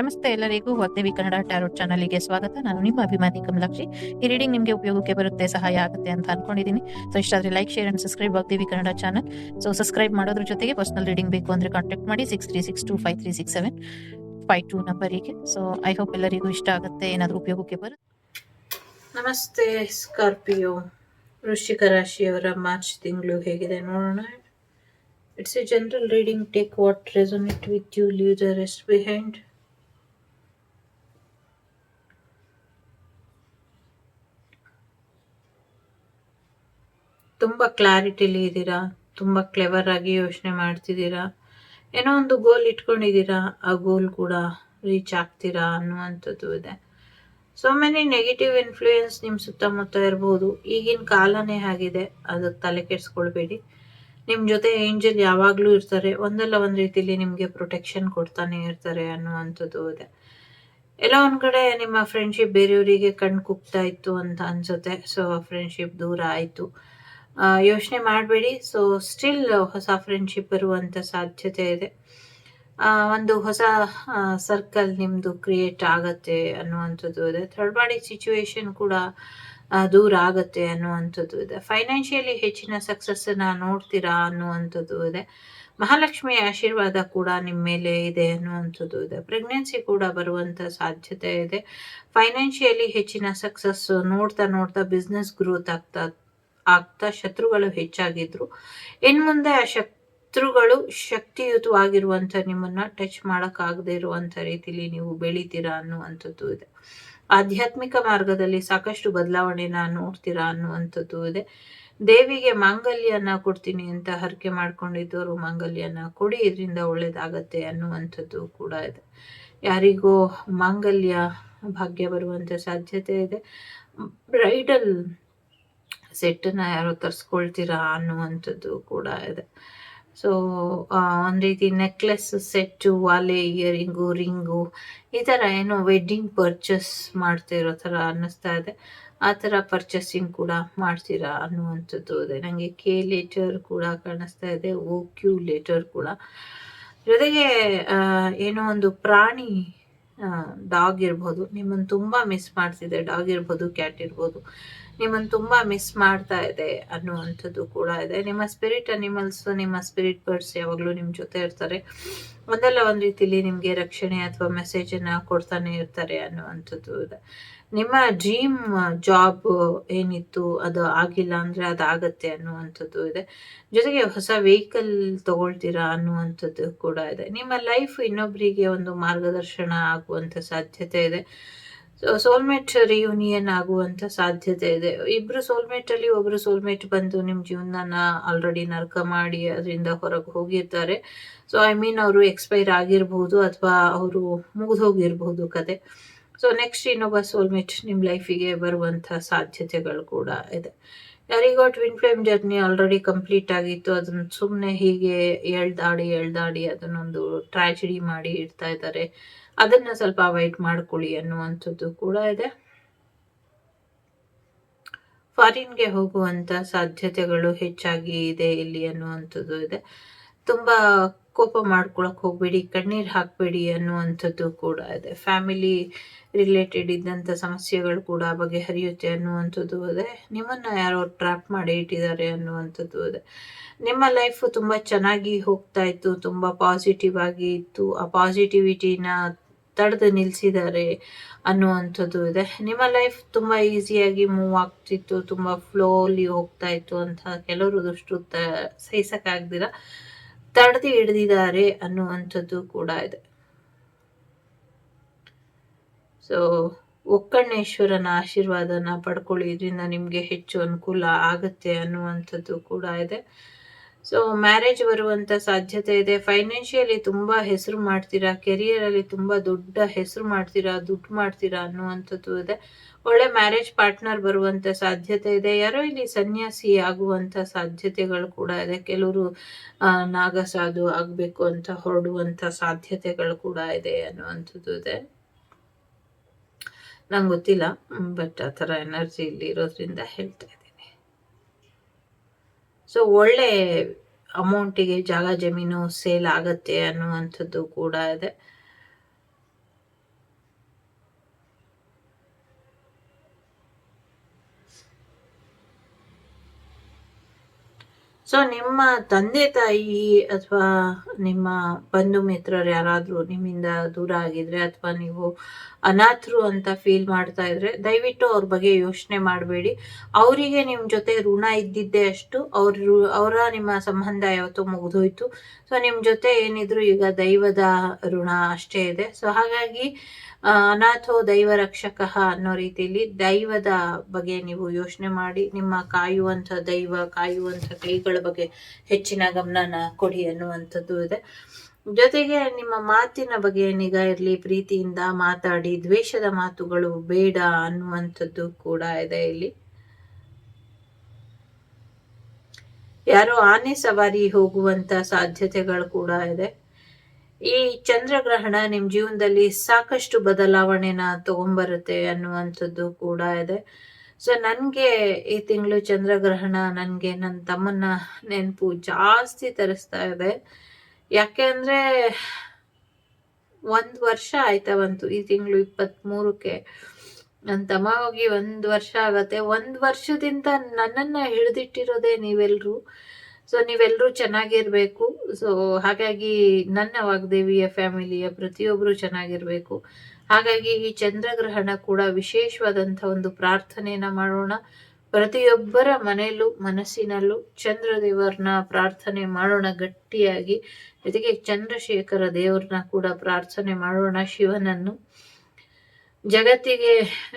ನಮಸ್ತೆ ಎಲ್ಲರಿಗೂ ವಾಗ್ದೇವಿ ಕನ್ನಡ ಟ್ಯಾರೋಟ್ ಚಾನಲ್ಗೆ ಸ್ವಾಗತ. ನಾನು ನಿಮ್ಮ ಅಭಿಮಾನಿ ಕಮಲಾಕ್ಷಿ. ಈ ರೀಡಿಂಗ್ ನಿಮಗೆ ಉಪಯೋಗಕ್ಕೆ ಬರುತ್ತೆ, ಸಹಾಯ ಆಗುತ್ತೆ ಅಂತ ಅನ್ಕೊಂಡಿದ್ದೀನಿ. So ಇಷ್ಟಾದ್ರೆ like share and subscribe Vagdevi Kannada channel. So subscribe ಮಾಡೋದ್ರ ಜೊತೆಗೆ ಪರ್ಸನಲ್ ರೀಡಿಂಗ್ ಬೇಕು ಅಂದ್ರೆ ಕಾಂಟ್ಯಾಕ್ಟ್ ಮಾಡಿ six three six two five three six seven five two ನಂಬರಿಗೆ ಸೊ ಐ ಹೋಪ್ ಎಲ್ಲರಿಗೂ ಇಷ್ಟ ಆಗುತ್ತೆ, ಏನಾದರೂ ಉಪಯೋಗಕ್ಕೆ ಬರುತ್ತೆ ನಮಸ್ತೆ ಸ್ಕಾರ್ಪಿಯೋ. ವೃಶ್ಚಿಕ ರಾಶಿಯವರ ಮಾರ್ಚ್ ತಿಂಗಳು ಹೇಗಿದೆ ನೋಡೋಣ. It's a general reading take what resonate with you leave the rest behind ತುಂಬ ಕ್ಲಾರಿಟಿಲಿ ಇದ್ದೀರಾ? ತುಂಬ ಕ್ಲೆವರ್ ಆಗಿ ಯೋಚನೆ ಮಾಡ್ತಿದ್ದೀರಾ? ಏನೋ ಒಂದು ಗೋಲ್ ಇಟ್ಕೊಂಡಿದ್ದೀರಾ? ಆ ಗೋಲ್ ಕೂಡ ರೀಚ್ ಆಗ್ತೀರಾ ಅನ್ನುವಂಥದ್ದು ಇದೆ. ಸೊ ಮೆನಿ ನೆಗೆಟಿವ್ ಇನ್ಫ್ಲೂಯೆನ್ಸ್ ನಿಮ್ಮ ಸುತ್ತಮುತ್ತ ಇರ್ಬೋದು. ಈಗಿನ ಕಾಲನೇ ಆಗಿದೆ. ಅದಕ್ಕೆ ತಲೆ ಕೆಡಿಸ್ಕೊಳ್ಬೇಡಿ. ನಿಮ್ಮ ಜೊತೆ ಏಂಜಲ್ ಯಾವಾಗಲೂ ಇರ್ತಾರೆ. ಒಂದಲ್ಲ ಒಂದು ರೀತಿಲಿ ನಿಮಗೆ ಪ್ರೊಟೆಕ್ಷನ್ ಕೊಡ್ತಾನೆ ಇರ್ತಾರೆ ಅನ್ನುವಂಥದ್ದು ಇದೆ. ಎಲ್ಲ ಒಂದು ಕಡೆ ನಿಮ್ಮ ಫ್ರೆಂಡ್ಶಿಪ್ ಬೇರೆಯವರಿಗೆ ಕಣ್ಣು ಕುಗ್ತಾ ಇತ್ತು ಅಂತ ಅನ್ಸುತ್ತೆ. ಸೊ ಫ್ರೆಂಡ್ಶಿಪ್ ದೂರ ಆಯಿತು. ಯೋಚನೆ ಮಾಡಬೇಡಿ. ಸೊ ಸ್ಟಿಲ್ ಹೊಸ ಫ್ರೆಂಡ್ಶಿಪ್ ಬರುವಂಥ ಸಾಧ್ಯತೆ ಇದೆ. ಒಂದು ಹೊಸ ಸರ್ಕಲ್ ನಿಮ್ಮದು ಕ್ರಿಯೇಟ್ ಆಗತ್ತೆ ಅನ್ನುವಂಥದ್ದು ಇದೆ. ಥರ್ಡ್ ಪಾರ್ಟಿ ಸಿಚುವೇಶನ್ ಕೂಡ ದೂರ ಆಗತ್ತೆ ಅನ್ನುವಂಥದ್ದು ಇದೆ. ಫೈನಾನ್ಷಿಯಲಿ ಹೆಚ್ಚಿನ ಸಕ್ಸಸ್ಸನ್ನು ನೋಡ್ತೀರಾ ಅನ್ನುವಂಥದ್ದು ಇದೆ. ಮಹಾಲಕ್ಷ್ಮಿಯ ಆಶೀರ್ವಾದ ಕೂಡ ನಿಮ್ಮ ಮೇಲೆ ಇದೆ ಅನ್ನುವಂಥದ್ದು ಇದೆ. ಪ್ರೆಗ್ನೆನ್ಸಿ ಕೂಡ ಬರುವಂಥ ಸಾಧ್ಯತೆ ಇದೆ. ಫೈನಾನ್ಷಿಯಲಿ ಹೆಚ್ಚಿನ ಸಕ್ಸಸ್ ನೋಡ್ತಾ ನೋಡ್ತಾ ಬಿಸ್ನೆಸ್ ಗ್ರೋತ್ ಆಗ್ತಾ ಆಗ್ತಾ ಶತ್ರುಗಳು ಹೆಚ್ಚಾಗಿದ್ರು. ಇನ್ ಮುಂದೆ ಆ ಶತ್ರುಗಳು ಶಕ್ತಿಯುತವಾಗಿರುವಂತ ನಿಮ್ಮನ್ನ ಟಚ್ ಮಾಡಕ್ ಆಗದೆ ಇರುವಂತ ರೀತಿಲಿ ನೀವು ಬೆಳಿತೀರಾ ಅನ್ನುವಂಥದ್ದು ಇದೆ. ಆಧ್ಯಾತ್ಮಿಕ ಮಾರ್ಗದಲ್ಲಿ ಸಾಕಷ್ಟು ಬದಲಾವಣೆನ ನೋಡ್ತೀರಾ ಅನ್ನುವಂಥದ್ದು ಇದೆ. ದೇವಿಗೆ ಮಾಂಗಲ್ಯನ ಕೊಡ್ತೀನಿ ಅಂತ ಹರಕೆ ಮಾಡ್ಕೊಂಡಿದ್ದವರು ಮಾಂಗಲ್ಯನ ಕೊಡಿ, ಇದರಿಂದ ಒಳ್ಳೇದಾಗತ್ತೆ ಅನ್ನುವಂಥದ್ದು ಕೂಡ ಇದೆ. ಯಾರಿಗೋ ಮಾಂಗಲ್ಯ ಭಾಗ್ಯ ಬರುವಂಥ ಸಾಧ್ಯತೆ ಇದೆ. ಬ್ರೈಡಲ್ ಸೆಟ್ಟನ್ನ ಯಾರೋ ತರಿಸ್ಕೊಳ್ತೀರಾ ಅನ್ನುವಂಥದ್ದು ಕೂಡ ಇದೆ. ಸೊ ಒಂದು ರೀತಿ ನೆಕ್ಲೆಸ್ ಸೆಟ್ಟು ವಾಲೆ ಇಯರಿಂಗು ರಿಂಗು ಈ ಥರ ಏನೋ ವೆಡ್ಡಿಂಗ್ ಪರ್ಚೇಸ್ ಮಾಡ್ತಿರೋ ಥರ ಅನ್ನಿಸ್ತಾ ಇದೆ. ಆ ಥರ ಪರ್ಚೇಸಿಂಗ್ ಕೂಡ ಮಾಡ್ತೀರಾ ಅನ್ನುವಂಥದ್ದು ಇದೆ. ನನಗೆ ಕೆ ಲೇಟರ್ ಕೂಡ ಕಾಣಿಸ್ತಾ ಇದೆ ಓ ಕ್ಯೂ ಲೇಟರ್ ಕೂಡ. ಜೊತೆಗೆ ಏನೋ ಒಂದು ಪ್ರಾಣಿ ಡಾಗ್ ಇರ್ಬೋದು. ನಿಮ್ಮನ್ನು ತುಂಬ ಮಿಸ್ ಮಾಡ್ತಿದೆ. ಡಾಗ್ ಇರ್ಬೋದು ಕ್ಯಾಟ್ ಇರ್ಬೋದು. ನಿಮ್ಮನ್ನು ತುಂಬ ಮಿಸ್ ಮಾಡ್ತಾ ಇದೆ ಅನ್ನುವಂಥದ್ದು ಕೂಡ ಇದೆ. ನಿಮ್ಮ ಸ್ಪಿರಿಟ್ ಅನಿಮಲ್ಸ್ ನಿಮ್ಮ ಸ್ಪಿರಿಟ್ ಬರ್ಡ್ಸ್ ಯಾವಾಗಲೂ ನಿಮ್ಮ ಜೊತೆ ಇರ್ತಾರೆ. ಒಂದಲ್ಲ ಒಂದು ರೀತಿಲಿ ನಿಮಗೆ ರಕ್ಷಣೆ ಅಥವಾ ಮೆಸೇಜನ್ನು ಕೊಡ್ತಾನೆ ಇರ್ತಾರೆ ಅನ್ನುವಂಥದ್ದು ಇದೆ. ನಿಮ್ಮ ಡ್ರೀಮ್ ಜಾಬ್ ಏನಿತ್ತು, ಅದು ಆಗಿಲ್ಲ ಅಂದರೆ ಅದಾಗತ್ತೆ ಅನ್ನುವಂಥದ್ದು ಇದೆ. ಜೊತೆಗೆ ಹೊಸ ವೆಹಿಕಲ್ ತಗೊಳ್ತೀರಾ ಅನ್ನುವಂಥದ್ದು ಕೂಡ ಇದೆ. ನಿಮ್ಮ ಲೈಫ್ ಇನ್ನೊಬ್ಬರಿಗೆ ಒಂದು ಮಾರ್ಗದರ್ಶನ ಆಗುವಂಥ ಸಾಧ್ಯತೆ ಇದೆ. ಸೋಲ್ಮೇಟ್ ರಿಯೂನಿಯನ್ ಆಗುವಂತ ಸಾಧ್ಯತೆ ಇದೆ. ಇಬ್ರು ಸೋಲ್ಮೇಟ್ ಅಲ್ಲಿ ಒಬ್ರು ಸೋಲ್ಮೇಟ್ ಬಂದು ನಿಮ್ಮ ಜೀವನನ ಆಲ್ರೆಡಿ ನರ್ಕ ಮಾಡಿ ಅದರಿಂದ ಹೊರಗೆ ಹೋಗಿರ್ತಾರೆ. ಸೊ ಐ ಮೀನ್ ಅವರು ಎಕ್ಸ್ಪೈರ್ ಆಗಿರ್ಬಹುದು ಅಥವಾ ಅವರು ಮುಗಿದು ಹೋಗಿರ್ಬಹುದು ಕತೆ. ಸೊ ನೆಕ್ಸ್ಟ್ ಇನ್ನೊಬ್ಬ ಸೋಲ್ಮೇಟ್ ನಿಮ್ಮ ಲೈಫಿಗೆ ಬರುವಂಥ ಸಾಧ್ಯತೆಗಳು ಕೂಡ ಇದೆ. ಯಾರಿಗೋ twin flame journey already complete ಆಗಿತ್ತು. ಅದನ್ನ ಸುಮ್ಮನೆ ಹೀಗೆ ಎಳ್ದಾಡಿ ಎಳ್ದಾಡಿ ಅದನ್ನೊಂದು ಟ್ರಾಜಿಡಿ ಮಾಡಿ ಇಡ್ತಾ ಇದ್ದಾರೆ. ಅದನ್ನ ಸ್ವಲ್ಪ ಅವಾಯ್ಡ್ ಮಾಡ್ಕೊಳ್ಳಿ ಅನ್ನುವಂಥದ್ದು ಕೂಡ ಇದೆ. ಫಾರಿನ್ಗೆ ಹೋಗುವಂತ ಸಾಧ್ಯತೆಗಳು ಹೆಚ್ಚಾಗಿ ಇದೆ ಇಲ್ಲಿ ಅನ್ನುವಂಥದ್ದು ಇದೆ. ತುಂಬಾ ಕೋಪ ಮಾಡ್ಕೊಳಕ್ ಹೋಗ್ಬೇಡಿ, ಕಣ್ಣೀರ್ ಹಾಕ್ಬೇಡಿ ಅನ್ನುವಂಥದ್ದು ಕೂಡ ಇದೆ. ಫ್ಯಾಮಿಲಿ ರಿಲೇಟೆಡ್ ಇದ್ದಂಥ ಸಮಸ್ಯೆಗಳು ಕೂಡ ಬಗೆಹರಿಯುತ್ತೆ ಅನ್ನುವಂಥದ್ದು ಇದೆ. ನಿಮ್ಮನ್ನ ಯಾರೋ ಟ್ರ್ಯಾಪ್ ಮಾಡಿ ಇಟ್ಟಿದ್ದಾರೆ ಅನ್ನುವಂಥದ್ದು ಇದೆ. ನಿಮ್ಮ ಲೈಫ್ ತುಂಬಾ ಚೆನ್ನಾಗಿ ಹೋಗ್ತಾ ಇತ್ತು, ತುಂಬಾ ಪಾಸಿಟಿವ್ ಆಗಿ ಇತ್ತು. ಆ ಪಾಸಿಟಿವಿಟಿನ ತಡೆದು ನಿಲ್ಲಿಸಿದ್ದಾರೆ ಅನ್ನುವಂಥದ್ದು ಇದೆ. ನಿಮ್ಮ ಲೈಫ್ ತುಂಬ ಈಸಿಯಾಗಿ ಮೂವ್ ಆಗ್ತಿತ್ತು, ತುಂಬ ಫ್ಲೋಲಿ ಹೋಗ್ತಾ ಇತ್ತು ಅಂತ ಕೆಲವರು ದುಷ್ಟು ತ ಸಹಿಸಕ್ಕಾಗ್ದಿರ, ತಡೆದು ಹಿಡ್ದಿದ್ದಾರೆ ಅನ್ನುವಂಥದ್ದು ಕೂಡ ಇದೆ. ಸೊ ಒಕ್ಕಣ್ಣೇಶ್ವರನ ಆಶೀರ್ವಾದನ ಪಡ್ಕೊಳ್ಳಿ ಇದರಿಂದ ನಿಮಗೆ ಹೆಚ್ಚು ಅನುಕೂಲ ಆಗುತ್ತೆ ಅನ್ನುವಂಥದ್ದು ಕೂಡ ಇದೆ. ಸೊ ಮ್ಯಾರೇಜ್ ಬರುವಂತ ಸಾಧ್ಯತೆ ಇದೆ. ಫೈನಾನ್ಷಿಯಲಿ ತುಂಬಾ ಹೆಸರು ಮಾಡ್ತೀರಾ? ಕೆರಿಯರ್ ಅಲ್ಲಿ ತುಂಬಾ ದೊಡ್ಡ ಹೆಸರು ಮಾಡ್ತೀರಾ? ದುಡ್ಡು ಮಾಡ್ತೀರಾ ಅನ್ನುವಂಥದ್ದು ಇದೆ. ಒಳ್ಳೆ ಮ್ಯಾರೇಜ್ ಪಾರ್ಟ್ನರ್ ಬರುವಂತ ಸಾಧ್ಯತೆ ಇದೆ. ಯಾರೋ ಇಲ್ಲಿ ಸನ್ಯಾಸಿ ಆಗುವಂತ ಸಾಧ್ಯತೆಗಳು ಕೂಡ ಇದೆ. ಕೆಲವರು ನಾಗಸಾಧು ಆಗ್ಬೇಕು ಅಂತ ಹೊರಡುವಂತ ಸಾಧ್ಯತೆಗಳು ಕೂಡ ಇದೆ ಅನ್ನುವಂಥದ್ದು ಇದೆ. ನಂಗೆ ಗೊತ್ತಿಲ್ಲ ಬಟ್ ಆ ಥರ ಎನರ್ಜಿ ಇಲ್ಲಿ ಇರೋದ್ರಿಂದ ಹೇಳ್ತಾ ಇದ್ದೀನಿ. ಸೊ ಒಳ್ಳೆ ಅಮೌಂಟಿಗೆ ಜಾಗ ಜಮೀನು ಸೇಲ್ ಆಗತ್ತೆ ಅನ್ನುವಂಥದ್ದು ಕೂಡ ಇದೆ. ಸೊ ನಿಮ್ಮ ತಂದೆ ತಾಯಿ ಅಥವಾ ನಿಮ್ಮ ಬಂಧು ಮಿತ್ರರು ಯಾರಾದರೂ ನಿಮ್ಮಿಂದ ದೂರ ಆಗಿದ್ರೆ ಅಥವಾ ನೀವು ಅನಾಥರು ಅಂತ ಫೀಲ್ ಮಾಡ್ತಾ ಇದ್ರೆ ದಯವಿಟ್ಟು ಅವ್ರ ಬಗ್ಗೆ ಯೋಚನೆ ಮಾಡಬೇಡಿ. ಅವರಿಗೆ ನಿಮ್ಮ ಜೊತೆ ಋಣ ಇದ್ದಿದ್ದೇ ಅಷ್ಟು ಅವರು ಅವರ ನಿಮ್ಮ ಸಂಬಂಧ ಯಾವತ್ತೂ ಮುಗಿದೋಯ್ತು. ಸೊ ನಿಮ್ಮ ಜೊತೆ ಏನಿದ್ರು ಈಗ ದೈವದ ಋಣ ಅಷ್ಟೇ ಇದೆ. ಸೊ ಹಾಗಾಗಿ ಅನಾಥೋ ದೈವ ರಕ್ಷಕ ಅನ್ನೋ ರೀತಿಯಲ್ಲಿ ದೈವದ ಬಗ್ಗೆ ನೀವು ಯೋಚನೆ ಮಾಡಿ, ನಿಮ್ಮ ಕಾಯುವಂಥ ದೈವ, ಕಾಯುವಂಥ ಕೈಗಳ ಬಗ್ಗೆ ಹೆಚ್ಚಿನ ಗಮನನ ಕೊಡಿ ಅನ್ನುವಂಥದ್ದು ಇದೆ. ಜೊತೆಗೆ ನಿಮ್ಮ ಮಾತಿನ ಬಗ್ಗೆ ನಿಗಾ ಇರಲಿ, ಪ್ರೀತಿಯಿಂದ ಮಾತಾಡಿ, ದ್ವೇಷದ ಮಾತುಗಳು ಬೇಡ ಅನ್ನುವಂಥದ್ದು ಕೂಡ ಇದೆ ಇಲ್ಲಿ. ಯಾರೋ ಆನೆ ಸವಾರಿ ಹೋಗುವಂತ ಸಾಧ್ಯತೆಗಳು ಕೂಡ ಇದೆ. ಈ ಚಂದ್ರಗ್ರಹಣ ನಿಮ್ಮ ಜೀವನದಲ್ಲಿ ಸಾಕಷ್ಟು ಬದಲಾವಣೆನ ತಗೊಂಬರುತ್ತೆ ಅನ್ನುವಂಥದ್ದು ಕೂಡ ಇದೆ. ಸೊ ನನಗೆ ಈ ತಿಂಗಳು ಚಂದ್ರಗ್ರಹಣ ನನಗೆ ನನ್ನ ತಮ್ಮನ್ನ ನೆನಪು ಜಾಸ್ತಿ ತರಿಸ್ತಾ ಇದೆ. ಯಾಕೆ ಅಂದರೆ ಒಂದು ವರ್ಷ ಆಯ್ತಾ ಬಂತು ಈ ತಿಂಗಳು ಇಪ್ಪತ್ತ್ಮೂರಕ್ಕೆ ನನ್ನ ತಮ್ಮ ಹೋಗಿ ಒಂದ್ ವರ್ಷ ಆಗತ್ತೆ. ಒಂದು ವರ್ಷದಿಂದ ನನ್ನನ್ನ ಹಿಡಿದಿಟ್ಟಿರೋದೇ ನೀವೆಲ್ರು. ಸೊ ನೀವೆಲ್ಲರೂ ಚೆನ್ನಾಗಿರಬೇಕು. ಸೊ ಹಾಗಾಗಿ ನನ್ನ ವಾಗ್ದೇವಿಯ ಫ್ಯಾಮಿಲಿಯ ಪ್ರತಿಯೊಬ್ಬರು ಚೆನ್ನಾಗಿರ್ಬೇಕು. ಹಾಗಾಗಿ ಈ ಚಂದ್ರಗ್ರಹಣ ಕೂಡ ವಿಶೇಷವಾದಂಥ ಒಂದು ಪ್ರಾರ್ಥನೆಯನ್ನು ಮಾಡೋಣ. ಪ್ರತಿಯೊಬ್ಬರ ಮನೆಯಲ್ಲೂ, ಮನಸ್ಸಿನಲ್ಲೂ ಚಂದ್ರದೇವರನ್ನ ಪ್ರಾರ್ಥನೆ ಮಾಡೋಣ ಗಟ್ಟಿಯಾಗಿ. ಜೊತೆಗೆ ಚಂದ್ರಶೇಖರ ದೇವ್ರನ್ನ ಕೂಡ ಪ್ರಾರ್ಥನೆ ಮಾಡೋಣ ಶಿವನನ್ನು. ಜಗತ್ತಿಗೆ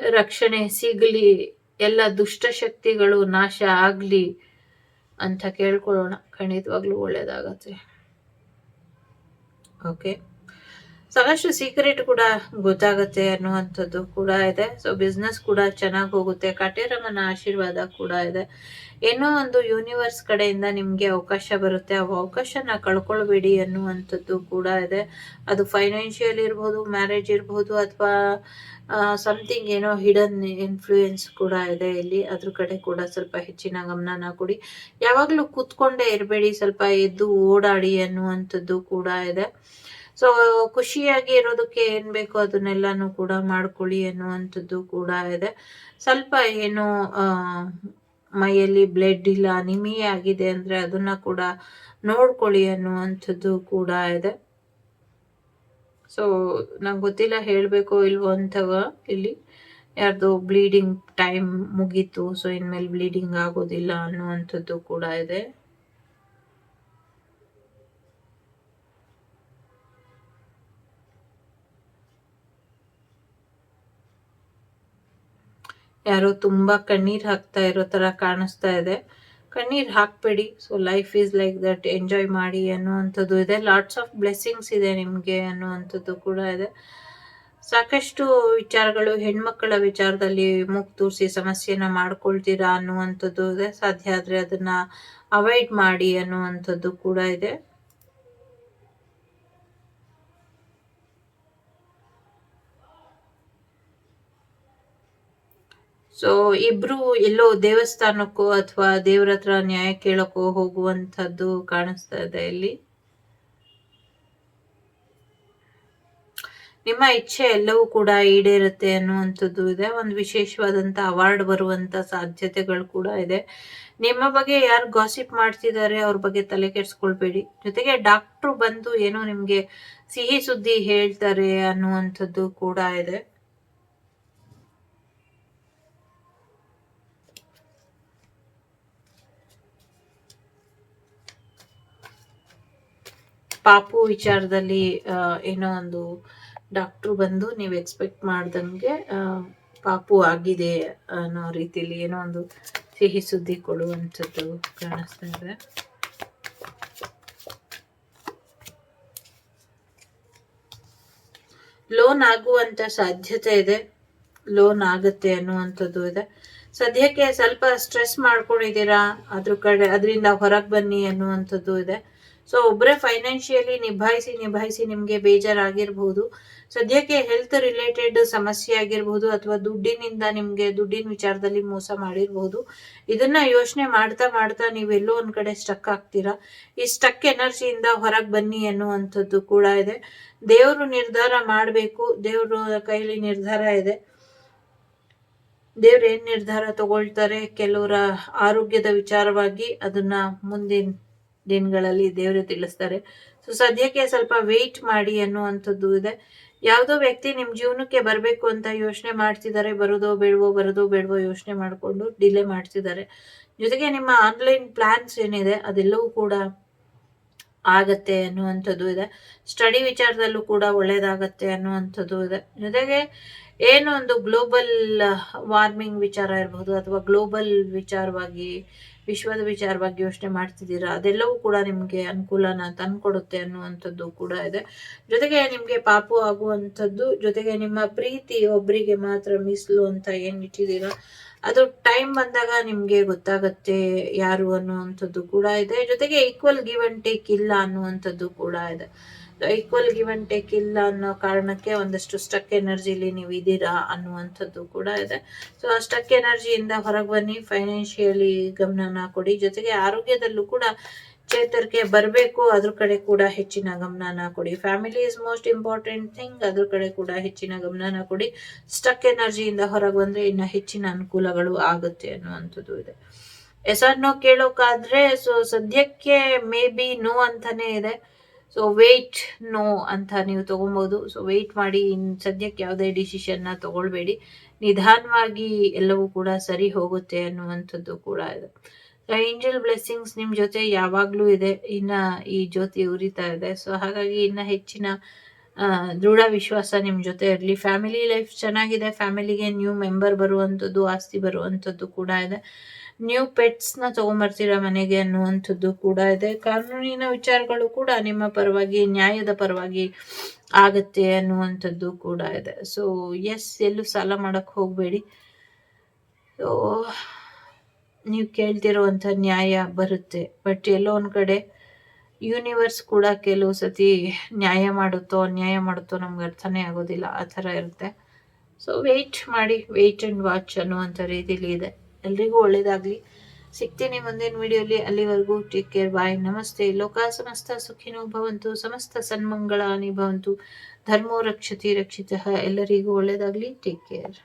ರಕ್ಷಣೆ, ಸಿಗಲಿ, ಎಲ್ಲ ದುಷ್ಟಶಕ್ತಿಗಳು ನಾಶ ಆಗ್ಲಿ ಅಂತ ಕೇಳ್ಕೊಳ್ಳೋಣ. ಖಂಡಿತವಾಗ್ಲೂ ಒಳ್ಳೇದಾಗತ್ತೆ. ಓಕೆ ಸಾಕಷ್ಟು ಸೀಕ್ರೆಟ್ ಕೂಡ ಗೊತ್ತಾಗುತ್ತೆ ಅನ್ನುವಂಥದ್ದು ಕೂಡ ಇದೆ. ಸೊ ಬಿಸ್ನೆಸ್ ಕೂಡ ಚೆನ್ನಾಗಿ ಹೋಗುತ್ತೆ. ಕಟೇರಮ್ಮನ ಆಶೀರ್ವಾದ ಕೂಡ ಇದೆ. ಏನೋ ಒಂದು ಯೂನಿವರ್ಸ್ ಕಡೆಯಿಂದ ನಿಮಗೆ ಅವಕಾಶ ಬರುತ್ತೆ. ಆ ಅವಕಾಶನ ಕಳ್ಕೊಳ್ಬೇಡಿ ಅನ್ನುವಂಥದ್ದು ಕೂಡ ಇದೆ. ಅದು ಫೈನಾನ್ಷಿಯಲ್ ಇರ್ಬೋದು ಮ್ಯಾರೇಜ್ ಇರ್ಬೋದು, ಅಥವಾ ಸಮಥಿಂಗ್ ಏನೋ ಹಿಡನ್ ಇನ್ಫ್ಲೂಯೆನ್ಸ್ ಕೂಡ ಇದೆ ಇಲ್ಲಿ. ಅದ್ರ ಕಡೆ ಕೂಡ ಸ್ವಲ್ಪ ಹೆಚ್ಚಿನ ಗಮನನ ಕೊಡಿ. ಯಾವಾಗಲೂ ಕೂತ್ಕೊಂಡೇ ಇರಬೇಡಿ. ಸ್ವಲ್ಪ ಎದ್ದು ಓಡಾಡಿ ಅನ್ನುವಂಥದ್ದು ಕೂಡ ಇದೆ. ಸೊ ಖುಷಿಯಾಗಿ ಇರೋದಕ್ಕೆ ಏನ್ ಬೇಕೋ ಅದನ್ನೆಲ್ಲಾನು ಕೂಡ ಮಾಡ್ಕೊಳ್ಳಿ ಅನ್ನುವಂಥದ್ದು ಕೂಡ ಇದೆ. ಸ್ವಲ್ಪ ಏನು ಮೈಯಲ್ಲಿ ಬ್ಲಡ್ ಇಲ್ಲ ನಿಮಿ ಆಗಿದೆ ಅಂದ್ರೆ ಅದನ್ನ ಕೂಡ ನೋಡ್ಕೊಳ್ಳಿ ಅನ್ನುವಂಥದ್ದು ಕೂಡ ಇದೆ. ಸೊ ನಂಗೆ ಗೊತ್ತಿಲ್ಲ ಹೇಳಬೇಕೋ ಇಲ್ವೋ ಅಂತವ ಇಲ್ಲಿ. ಯಾರ್ದು ಬ್ಲೀಡಿಂಗ್ ಟೈಮ್ ಮುಗೀತು ಸೊ ಇನ್ಮೇಲೆ ಬ್ಲೀಡಿಂಗ್ ಆಗೋದಿಲ್ಲ ಅನ್ನುವಂಥದ್ದು ಕೂಡ ಇದೆ. ಯಾರೋ ತುಂಬಾ ಕಣ್ಣೀರು ಹಾಕ್ತಾ ಇರೋ ತರ ಕಾಣಿಸ್ತಾ ಇದೆ. ಕಣ್ಣೀರು ಹಾಕ್ಬೇಡಿ. So life is like that enjoy ಮಾಡಿ ಅನ್ನುವಂಥದ್ದು ಇದೆ. ಲಾಟ್ಸ್ ಆಫ್ ಬ್ಲೆಸ್ಸಿಂಗ್ಸ್ ಇದೆ ನಿಮಗೆ ಅನ್ನುವಂಥದ್ದು ಕೂಡ ಇದೆ. ಸಾಕಷ್ಟು ವಿಚಾರಗಳು ಹೆಣ್ಮಕ್ಕಳ ವಿಚಾರದಲ್ಲಿ ಮೂಗ್ ತೂರಿಸಿ ಸಮಸ್ಯೆನ ಮಾಡ್ಕೊಳ್ತೀರಾ ಅನ್ನುವಂಥದ್ದು ಇದೆ. ಸಾಧ್ಯ ಆದ್ರೆ ಅದನ್ನ ಅವಾಯ್ಡ್ ಮಾಡಿ ಅನ್ನುವಂಥದ್ದು ಕೂಡ ಇದೆ. ಸೊ ಇಬ್ರು ಎಲ್ಲೋ ದೇವಸ್ಥಾನಕ್ಕೋ ಅಥವಾ ದೇವ್ರ ಹತ್ರ ನ್ಯಾಯ ಕೇಳಕ್ಕೋ ಹೋಗುವಂಥದ್ದು ಕಾಣಿಸ್ತಾ ಇದೆ ಇಲ್ಲಿ. ನಿಮ್ಮ ಇಚ್ಛೆ ಎಲ್ಲವೂ ಕೂಡ ಈಡೇರುತ್ತೆ ಅನ್ನುವಂಥದ್ದು ಇದೆ. ಒಂದು ವಿಶೇಷವಾದಂಥ ಅವಾರ್ಡ್ ಬರುವಂಥ ಸಾಧ್ಯತೆಗಳು ಕೂಡ ಇದೆ. ನಿಮ್ಮ ಬಗ್ಗೆ ಯಾರು ಗಾಸಿಪ್ ಮಾಡ್ತಿದ್ದಾರೆ ಅವ್ರ ಬಗ್ಗೆ ತಲೆ ಕೆಡಿಸ್ಕೊಳ್ಬೇಡಿ. ಜೊತೆಗೆ ಡಾಕ್ಟ್ರು ಬಂದು ಏನೋ ನಿಮಗೆ ಸಿಹಿ ಸುದ್ದಿ ಹೇಳ್ತಾರೆ ಅನ್ನುವಂಥದ್ದು ಕೂಡ ಇದೆ. ಪಾಪು ವಿಚಾರದಲ್ಲಿ ಏನೋ ಒಂದು ಡಾಕ್ಟ್ರು ಬಂದು ನೀವು ಎಕ್ಸ್ಪೆಕ್ಟ್ ಮಾಡ್ದಂಗೆ ಪಾಪು ಆಗಿದೆ ಅನ್ನೋ ರೀತಿಯಲ್ಲಿ ಏನೋ ಒಂದು ಸಿಹಿ ಸುದ್ದಿ ಕೊಡುವಂಥದ್ದು ಕಾಣಿಸ್ತಾ ಇದೆ. ಲೋನ್ ಆಗುವಂತ ಸಾಧ್ಯತೆ ಇದೆ. ಲೋನ್ ಆಗುತ್ತೆ ಅನ್ನುವಂಥದ್ದು ಇದೆ. ಸದ್ಯಕ್ಕೆ ಸ್ವಲ್ಪ ಸ್ಟ್ರೆಸ್ ಮಾಡ್ಕೊಂಡಿದ್ದೀರಾ? ಅದ್ರ ಕಡೆ, ಅದರಿಂದ ಹೊರಗೆ ಬನ್ನಿ ಅನ್ನುವಂಥದ್ದು ಇದೆ. ಸೊ ಒಬ್ಬರೇ ಫೈನಾನ್ಷಿಯಲಿ ನಿಭಾಯಿಸಿ ನಿಭಾಯಿಸಿ ನಿಮಗೆ ಬೇಜಾರಾಗಿರ್ಬೋದು. ಸದ್ಯಕ್ಕೆ ಹೆಲ್ತ್ ರಿಲೇಟೆಡ್ ಸಮಸ್ಯೆ ಆಗಿರ್ಬೋದು ಅಥವಾ ದುಡ್ಡಿನಿಂದ ನಿಮಗೆ ದುಡ್ಡಿನ ವಿಚಾರದಲ್ಲಿ ಮೋಸ ಮಾಡಿರ್ಬೋದು. ಇದನ್ನ ಯೋಚನೆ ಮಾಡ್ತಾ ಮಾಡ್ತಾ ನೀವೆಲ್ಲೋ ಒಂದು ಕಡೆ ಸ್ಟಕ್ ಆಗ್ತೀರಾ? ಈ ಸ್ಟಕ್ ಎನರ್ಜಿಯಿಂದ ಹೊರಗೆ ಬನ್ನಿ ಅನ್ನುವಂಥದ್ದು ಕೂಡ ಇದೆ. ದೇವರು ನಿರ್ಧಾರ ಮಾಡಬೇಕು, ದೇವ್ರ ಕೈಲಿ ನಿರ್ಧಾರ ಇದೆ. ದೇವ್ರು ಏನು ನಿರ್ಧಾರ ತಗೊಳ್ತಾರೆ? ಕೆಲವರ ಆರೋಗ್ಯದ ವಿಚಾರವಾಗಿ ಅದನ್ನ ಮುಂದಿನ ದಿನಗಳಲ್ಲಿ ದೇವರು ತಿಳಿಸ್ತಾರೆ. ಸೊ ಸದ್ಯಕ್ಕೆ ಸ್ವಲ್ಪ ವೆಯ್ಟ್ ಮಾಡಿ ಅನ್ನುವಂಥದ್ದು ಇದೆ. ಯಾವುದೋ ವ್ಯಕ್ತಿ ನಿಮ್ಮ ಜೀವನಕ್ಕೆ ಬರಬೇಕು ಅಂತ ಯೋಚನೆ ಮಾಡ್ತಿದ್ದಾರೆ, ಬರೋದೋ ಬೇಡವೋ ಬರೋದೋ ಬೇಡವೋ ಯೋಚನೆ ಮಾಡಿಕೊಂಡು ಡಿಲೇ ಮಾಡ್ತಿದ್ದಾರೆ. ಜೊತೆಗೆ ನಿಮ್ಮ ಆನ್ಲೈನ್ ಪ್ಲಾನ್ಸ್ ಏನಿದೆ, ಅದೆಲ್ಲವೂ ಕೂಡ ಆಗತ್ತೆ ಅನ್ನುವಂಥದ್ದು ಇದೆ. ಸ್ಟಡಿ ವಿಚಾರದಲ್ಲೂ ಕೂಡ ಒಳ್ಳೇದಾಗತ್ತೆ ಅನ್ನುವಂಥದ್ದು ಇದೆ. ಜೊತೆಗೆ ಏನು ಒಂದು ಗ್ಲೋಬಲ್ ವಾರ್ಮಿಂಗ್ ವಿಚಾರ ಇರಬಹುದು ಅಥವಾ ಗ್ಲೋಬಲ್ ವಿಚಾರವಾಗಿ ವಿಶ್ವದ ವಿಚಾರವಾಗಿ ಯೋಚನೆ ಮಾಡ್ತಿದ್ದೀರಾ? ಅದೆಲ್ಲವೂ ಕೂಡ ನಿಮಗೆ ಅನುಕೂಲನ ತಂದ್ಕೊಡುತ್ತೆ ಅನ್ನುವಂಥದ್ದು ಕೂಡ ಇದೆ. ಜೊತೆಗೆ ನಿಮಗೆ ಪಾಪು ಆಗುವಂಥದ್ದು, ಜೊತೆಗೆ ನಿಮ್ಮ ಪ್ರೀತಿ ಒಬ್ಬರಿಗೆ ಮಾತ್ರ ಮೀಸಲು ಅಂತ ಏನು ಇಟ್ಟಿದ್ದೀರಾ? ಅದು ಟೈಮ್ ಬಂದಾಗ ನಿಮಗೆ ಗೊತ್ತಾಗತ್ತೆ ಯಾರು ಅನ್ನುವಂಥದ್ದು ಕೂಡ ಇದೆ. ಜೊತೆಗೆ ಈಕ್ವಲ್ ಗಿವ್ ಅಂಡ್ ಟೇಕ್ ಇಲ್ಲ ಅನ್ನುವಂಥದ್ದು ಕೂಡ ಇದೆ. ಈಕ್ವಲ್ ಗಿವ್ ಅಂಡ್ ಟೇಕ್ ಇಲ್ಲ ಅನ್ನೋ ಕಾರಣಕ್ಕೆ ಒಂದಷ್ಟು ಸ್ಟಕ್ ಎನರ್ಜಿಲಿ ನೀವು ಇದ್ದೀರಾ ಅನ್ನುವಂಥದ್ದು ಕೂಡ ಇದೆ. ಸೊ ಆ ಸ್ಟಕ್ ಎನರ್ಜಿಯಿಂದ ಹೊರಗೆ ಬನ್ನಿ ಫೈನಾನ್ಷಿಯಲಿ ಗಮನನ ಕೊಡಿ. ಜೊತೆಗೆ ಆರೋಗ್ಯದಲ್ಲೂ ಕೂಡ ಚೇತರಿಕೆ ಬರಬೇಕು, ಅದ್ರ ಕಡೆ ಕೂಡ ಹೆಚ್ಚಿನ ಗಮನನ ಕೊಡಿ. Family is most important thing ಅದ್ರ ಕಡೆ ಕೂಡ ಹೆಚ್ಚಿನ ಗಮನನ ಕೊಡಿ. ಸ್ಟಕ್ ಎನರ್ಜಿಯಿಂದ ಹೊರಗೆ ಬಂದರೆ ಇನ್ನು ಹೆಚ್ಚಿನ ಅನುಕೂಲಗಳು ಆಗುತ್ತೆ ಅನ್ನುವಂಥದ್ದು ಇದೆ. ಎಸ್ ನೋ ಕೇಳೋಕಾದ್ರೆ ಸೊ ಸದ್ಯಕ್ಕೆ ಮೇ ಬಿ ನೋ ಅಂತಾನೆ ಇದೆ. ಸೊ ವೆಯ್ಟ್ ನೋ ಅಂತ ನೀವು ತಗೊಬೋದು. ಸೊ ವೆಯ್ಟ್ ಮಾಡಿ, ಇನ್ ಸದ್ಯಕ್ಕೆ ಯಾವುದೇ ಡಿಸಿಷನ್ನ ತೊಗೊಳ್ಬೇಡಿ. ನಿಧಾನವಾಗಿ ಎಲ್ಲವೂ ಕೂಡ ಸರಿ ಹೋಗುತ್ತೆ ಅನ್ನುವಂಥದ್ದು ಕೂಡ ಇದೆ. ಏಂಜಲ್ ಬ್ಲೆಸ್ಸಿಂಗ್ಸ್ ನಿಮ್ಮ ಜೊತೆ ಯಾವಾಗಲೂ ಇದೆ. ಇನ್ನು ಈ ಜ್ಯೋತಿ ಉರಿತಾ ಇದೆ. ಸೊ ಹಾಗಾಗಿ ಇನ್ನು ಹೆಚ್ಚಿನ ದೃಢ ವಿಶ್ವಾಸ ನಿಮ್ಮ ಜೊತೆ ಇರಲಿ. ಫ್ಯಾಮಿಲಿ ಲೈಫ್ ಚೆನ್ನಾಗಿದೆ. ಫ್ಯಾಮಿಲಿಗೆ ನ್ಯೂ ಮೆಂಬರ್ ಬರುವಂಥದ್ದು, ಆಸ್ತಿ ಬರುವಂಥದ್ದು ಕೂಡ ಇದೆ. ನ್ಯೂ ಪೆಟ್ಸ್ನ ತೊಗೊಂಬರ್ತೀರಾ ಮನೆಗೆ ಅನ್ನುವಂಥದ್ದು ಕೂಡ ಇದೆ. ಕಾನೂನಿನ ವಿಚಾರಗಳು ಕೂಡ ನಿಮ್ಮ ಪರವಾಗಿ, ನ್ಯಾಯದ ಪರವಾಗಿ ಆಗತ್ತೆ ಅನ್ನುವಂಥದ್ದು ಕೂಡ ಇದೆ. ಸೊ ಎಸ್ ಎಲ್ಲೂ ಸಾಲ ಮಾಡಕ್ಕೆ ಹೋಗಬೇಡಿ. ಸೊ ನೀವು ಕೇಳ್ತಿರುವಂಥ ನ್ಯಾಯ ಬರುತ್ತೆ. ಬಟ್ ಎಲ್ಲೋ ಒಂದು ಕಡೆ ಯೂನಿವರ್ಸ್ ಕೂಡ ಕೆಲವು ಸತಿ ನ್ಯಾಯ ಮಾಡುತ್ತೋ, ಅನ್ಯಾಯ ಮಾಡುತ್ತೋ ನಮ್ಗೆ ಅರ್ಥನೇ ಆಗೋದಿಲ್ಲ. ಆ ಥರ ಇರುತ್ತೆ. ಸೊ ವೆಯ್ಟ್ ಮಾಡಿ ವೆಯ್ಟ್ ಆ್ಯಂಡ್ ವಾಚ್ ಅನ್ನುವಂಥ ರೀತಿಲಿ ಇದೆ. ಎಲ್ರಿಗೂ ಒಳ್ಳೇದಾಗ್ಲಿ. ಸಿಗ್ತೀನಿ ಮುಂದಿನ ವಿಡಿಯೋಲಿ. ಅಲ್ಲಿವರೆಗೂ ಟೇಕ್ ಕೇರ್ ಬಾಯ್ ನಮಸ್ತೆ. ಲೋಕ ಸಮಸ್ತ ಸುಖಿನೋ ಭವಂತು. ಸಮಸ್ತ ಸನ್ಮಂಗಳಾನಿ ಭವಂತು. ಧರ್ಮೋ ರಕ್ಷತಿ ರಕ್ಷಿತ. ಎಲ್ಲರಿಗೂ ಒಳ್ಳೇದಾಗ್ಲಿ. Take care